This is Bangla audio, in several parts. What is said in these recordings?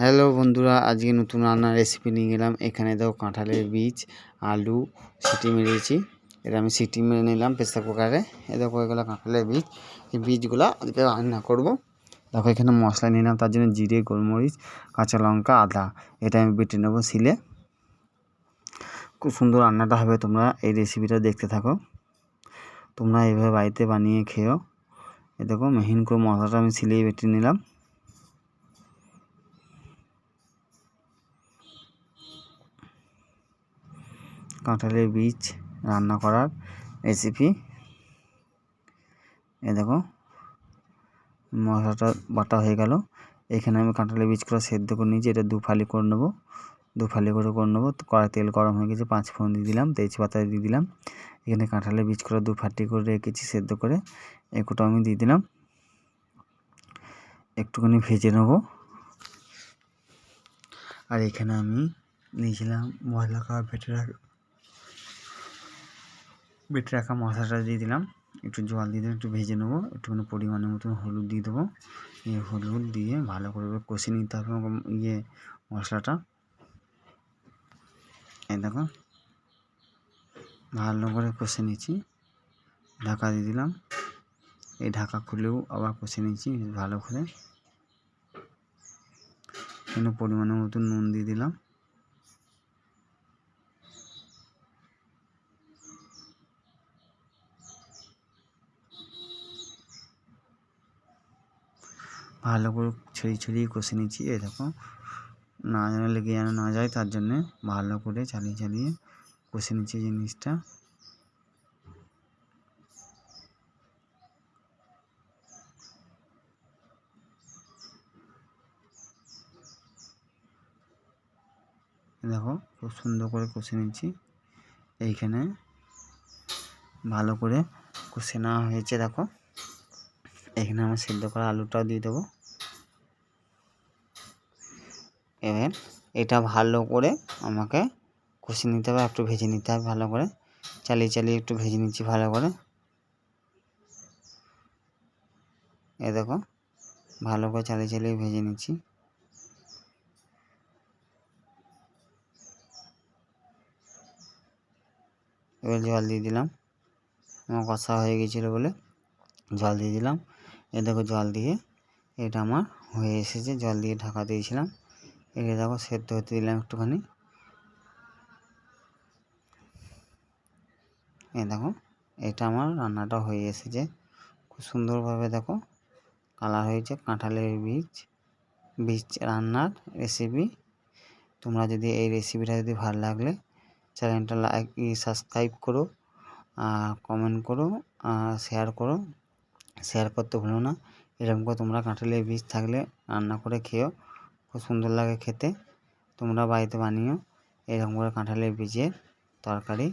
হ্যালো বন্ধুরা, আজকে নতুন রান্নার রেসিপি নিয়ে গেলাম। এখানে দেখো কাঁঠালের বীজ, আলু, সিটি মেরেছি। এটা আমি সিটি মেরে নিলাম প্রেসার কুকারে। এ দেখো এগুলো কাঁঠালের বীজ। এই বীজগুলো আজকে রান্না করব। দেখো এখানে মশলা নিলাম, তার জন্য জিরে, গোলমরিচ, কাঁচা লঙ্কা, আদা। এটা আমি বেটে নেব শিলে। খুব সুন্দর রান্নাটা হবে তোমরা এই রেসিপিটা দেখতে থাকো। তোমরা এইভাবে বাড়িতে বানিয়ে খেও এ দেখো মেহিন করে মশলাটা আমি শিলেই বেটে নিলাম। কাঁঠালের বীজ রান্না করার রেসিপি এ দেখো, মশলাটা বাটা হয়ে গেল। এখানে আমি কাঁঠালের বীজগুলো সেদ্ধ করে নিয়েছি, এটা দু ফালি করে নেব। দু ফালি করে করে নেব। কড়াই তেল গরম হয়ে গেছে, পাঁচ ফোড়ন দিয়ে দিলাম, তেজপাতা দিয়ে দিলাম। এখানে কাঁঠালের বীজগুলো দু ফাটি করে রেখেছি, সেদ্ধ করে একটু আমি দিয়ে দিলাম। একটুখানি ভেজে নেব। আর এখানে আমি নিয়েছিলাম মশলা খাওয়া বেটে রাখ বেটে রাখা মশলাটা দিয়ে দিলাম। একটু জল দিয়ে একটু ভেজে নেব, একটুখানি পরিমাণের মতন হলুদ দিয়ে দেবো। এই হলুদ দিয়ে ভালো করে কষে নিতে হবে ইয়ে মশলাটা। এই দেখো, ভালো করে কষে নিচ্ছি। ঢাকা দিয়ে দিলাম। এই ঢাকা খুলেও আবার কষে নিচ্ছি ভালো করে। এখানে পরিমাণের মতন নুন দিয়ে দিলাম। ভালো করে ছড়িয়ে ছড়িয়ে কষে নিচ্ছি দেখো। না যেন লেগে যেন না যায়, তার জন্যে ভালো করে চালিয়ে চালিয়ে কষে নিচ্ছি জিনিসটা। দেখো, খুব সুন্দর করে কষে নিচ্ছি। এইখানে ভালো করে কষে নেওয়া হয়েছে, দেখো। এখানে আমার সেদ্ধ করা আলুটাও দিয়ে দেবো। এবার এটা ভালো করে আমাকে কষে নিতে হবে, একটু ভেজে নিতে হবে ভালো করে। চালিয়ে চালিয়ে একটু ভেজে নিচ্ছি ভালো করে। এ দেখো, ভালো করে চালিয়ে চালিয়ে ভেজে নিচ্ছি। এবার জল দিয়ে দিলাম। আমার কষা হয়ে গেছিল বলে জল দিয়ে দিলাম। এ দেখো, জল দিয়ে এটা আমার হয়ে এসেছে। জল দিয়ে ঢাকা দিয়েছিলাম। এটা দেখো সেদ্ধ হতে দিলাম একটুখানি। এই দেখো, এটা আমার রান্নাটা হয়ে এসেছে। খুব সুন্দরভাবে দেখো, কালার হয়েছে কাঁঠালের বীজ বীজ রান্নার রেসিপি তোমরা যদি এই রেসিপিটা যদি ভালো লাগলে চ্যানেলটা লাইক সাবস্ক্রাইব করো, আর কমেন্ট করো, আর শেয়ার করো। শেয়ার করতে ভুলো না। এরকম করে তোমরা কাঁঠালের বীজ থাকলে রান্না করে খেও। খুব সুন্দর লাগে খেতে। তোমরা বাড়িতে বানিও। এরকম করে কাঁঠালের বীজের তরকারি।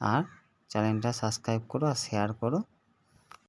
আর চ্যানেলটা সাবস্ক্রাইব করো আর শেয়ার করো।